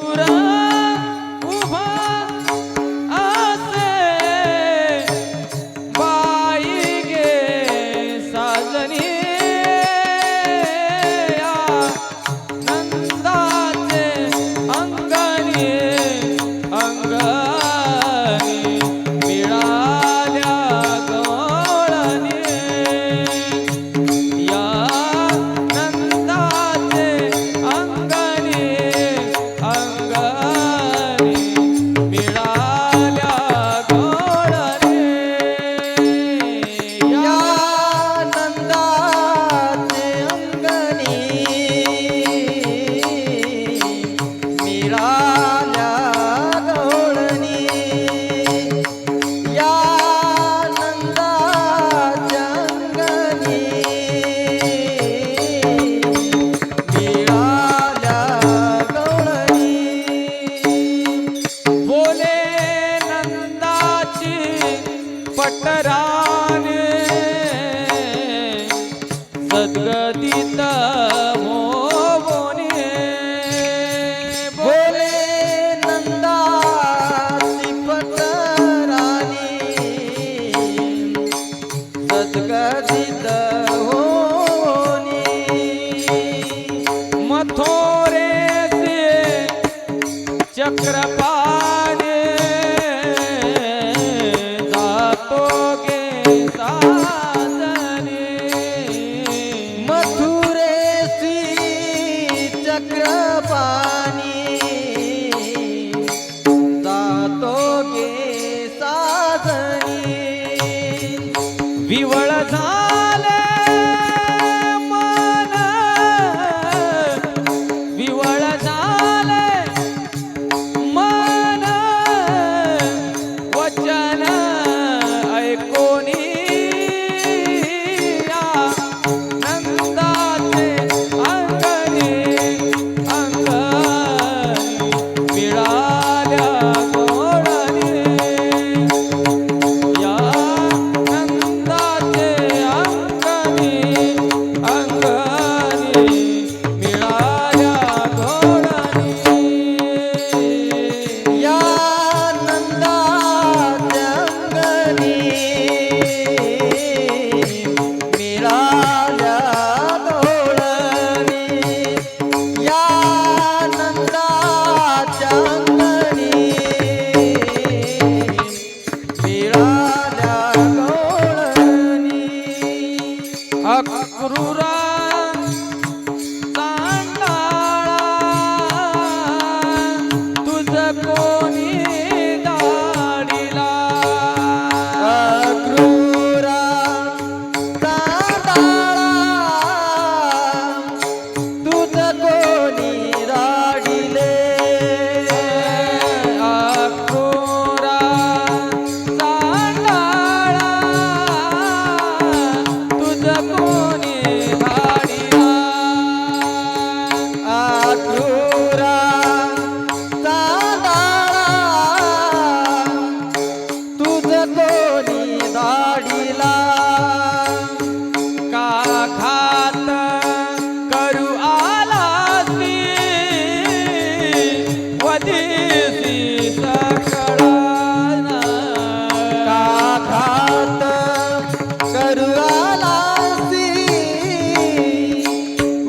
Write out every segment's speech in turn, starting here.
Pura.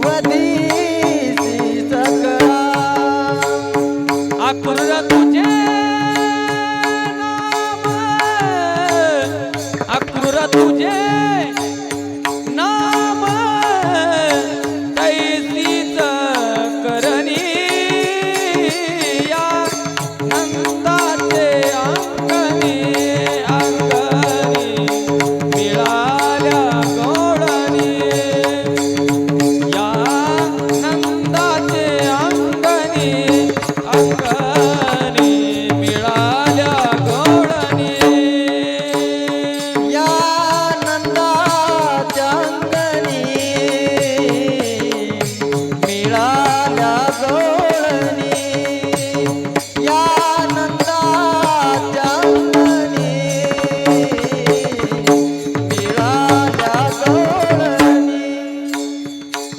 what the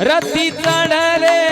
रती चढले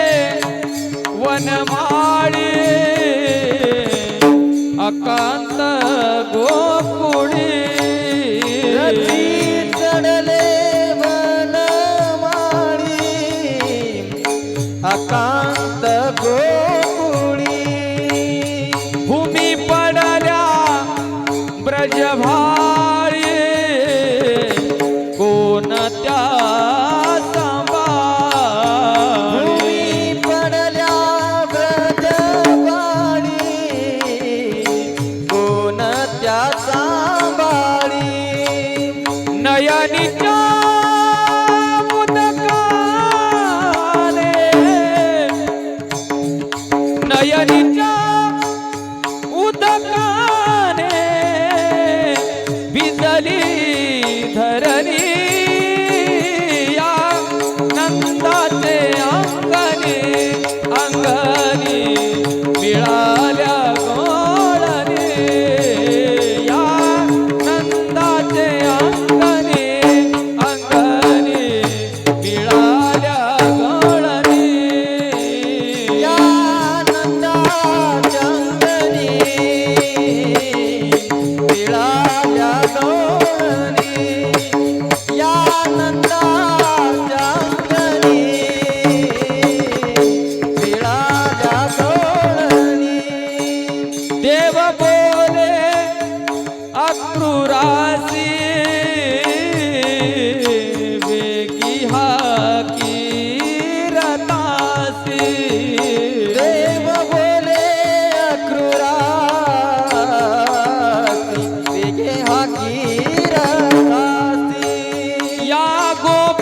सांभाळी. नयनीच्या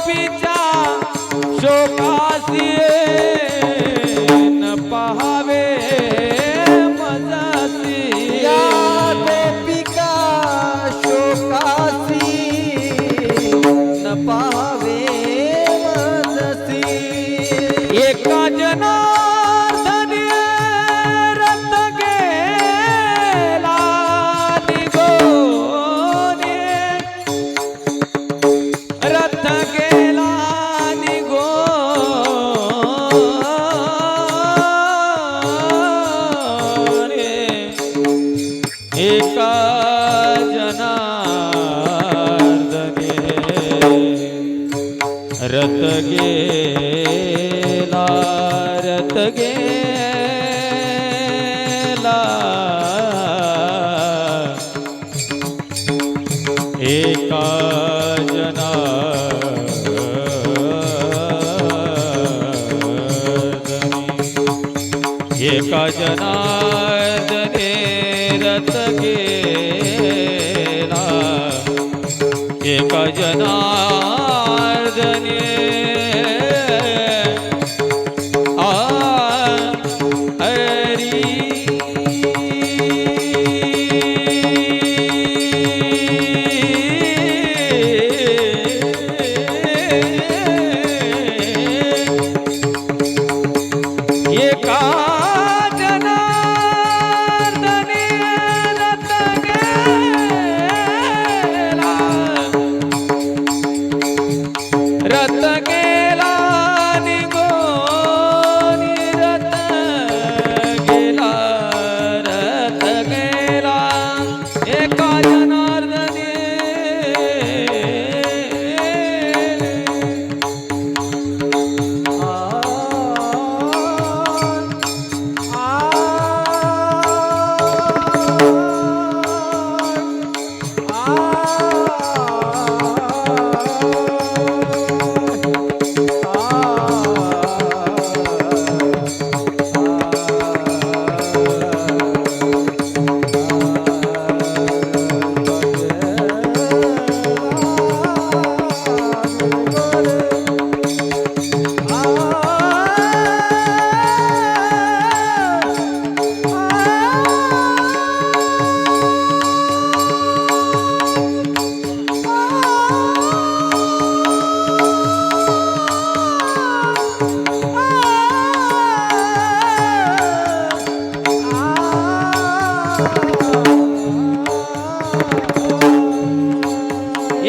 गोपीच्या शोकाशी न पहावे मजासी. गोपिका शोकाशी न पहावे मजसी. एका जना एका जनार्दने रत गेला रत गेला। एका जना परत गेला. एका जनार्दने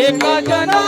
एका जना